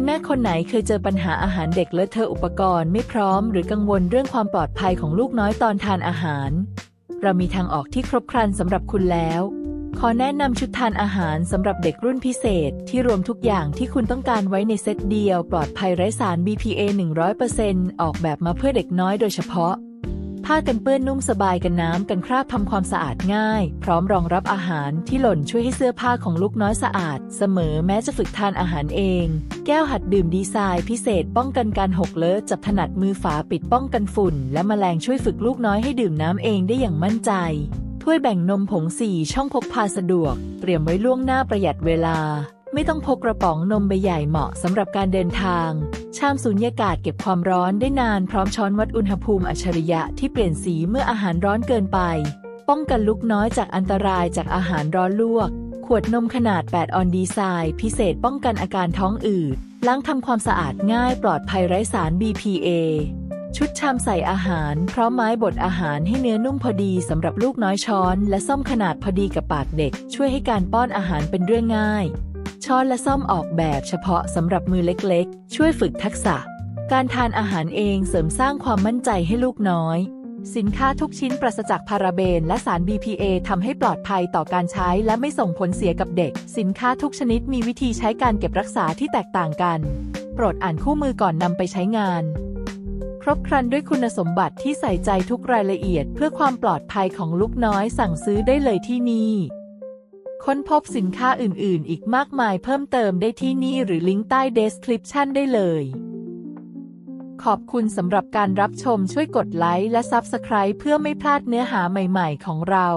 คุณแม่คนไหนเคยเจอปัญหาอาหารเด็กเลอะเทอะอุปกรณ์ไม่พร้อม หรือกังวลเรื่องความปลอดภัยของลูกน้อยตอนทานอาหาร เรามีทางออกที่ครบครันสำหรับคุณแล้ว ขอแนะนำชุดทานอาหารสำหรับเด็กรุ่นพิเศษ ที่รวมทุกอย่างที่คุณต้องการไว้ในเซตเดียว ปลอดภัยไร้สาร BPA 100%ออกแบบมาเพื่อเด็กน้อยโดยเฉพาะ ผ้ากันเปื้อนนุ่มสบายกันน้ำกันคราบทำความสะอาดง่าย พร้อมรองรับอาหารที่หล่นช่วยให้เสื้อผ้าของลูกน้อยสะอาด เสมอแม้จะฝึกทานอาหารเอง แก้วหัดดื่มดีไซน์พิเศษป้องกันการหกเลอะจับถนัดมือฝาปิดป้องกันฝุ่น และแมลงช่วยฝึกลูกน้อยให้ดื่มน้ำเองได้อย่างมั่นใจถ้วยแบ่งนมผงสี่ช่องพกพาสะดวก เตรียมไว้ล่วงหน้าประหยัดเวลา ไม่ต้องพกกระป๋องนมใบใหญ่เหมาะสำหรับการเดินทาง ชามสูญญากาศเก็บความร้อนได้นานพร้อมช้อนวัดอุณหภูมิอัจฉริยะที่เปลี่ยนสีเมื่ออาหารร้อนเกินไป ป้องกันลูกน้อยจากอันตรายจากอาหารร้อนลวก ขวดนมขนาด 8 ออนดีไซน์ พิเศษป้องกันอาการท้องอืด ล้างทำความสะอาดง่ายปลอดภัยไร้สาร BPA ชุดชามใส่อาหารพร้อมไม้บดอาหารให้เนื้อนุ่มพอดีสำหรับลูกน้อยช้อน และซ่อมขนาดพอดีกับปากเด็ก ช่วยให้การป้อนอาหารเป็นเรื่องง่าย ช้อนและซ่อมออกแบบเฉพาะสำหรับมือเล็กๆ ช่วยฝึกทักษะ การทานอาหารเองเสริมสร้างความมั่นใจให้ลูกน้อย สินค้าทุกชิ้นปราศจากพาราเบน และสาร BPA ทำให้ปลอดภัยต่อการใช้และไม่ส่งผลเสียกับเด็ก สินค้าทุกชนิดมีวิธีใช้การเก็บรักษาที่แตกต่างกัน โปรดอ่านคู่มือก่อนนำไปใช้งาน ครบครันด้วยคุณสมบัติที่ใส่ใจทุกรายละเอียด เพื่อความปลอดภัยของลูกน้อยสั่งซื้อได้เลยที่นี่ ค้นพบสินค้าอื่นๆ อีกมากมายเพิ่มเติมได้ที่นี่หรือลิงก์ใต้ description ได้เลย ขอบคุณสำหรับการรับชมช่วยกดไลค์และ Subscribe เพื่อไม่พลาดเนื้อหาใหม่ๆ ของเรา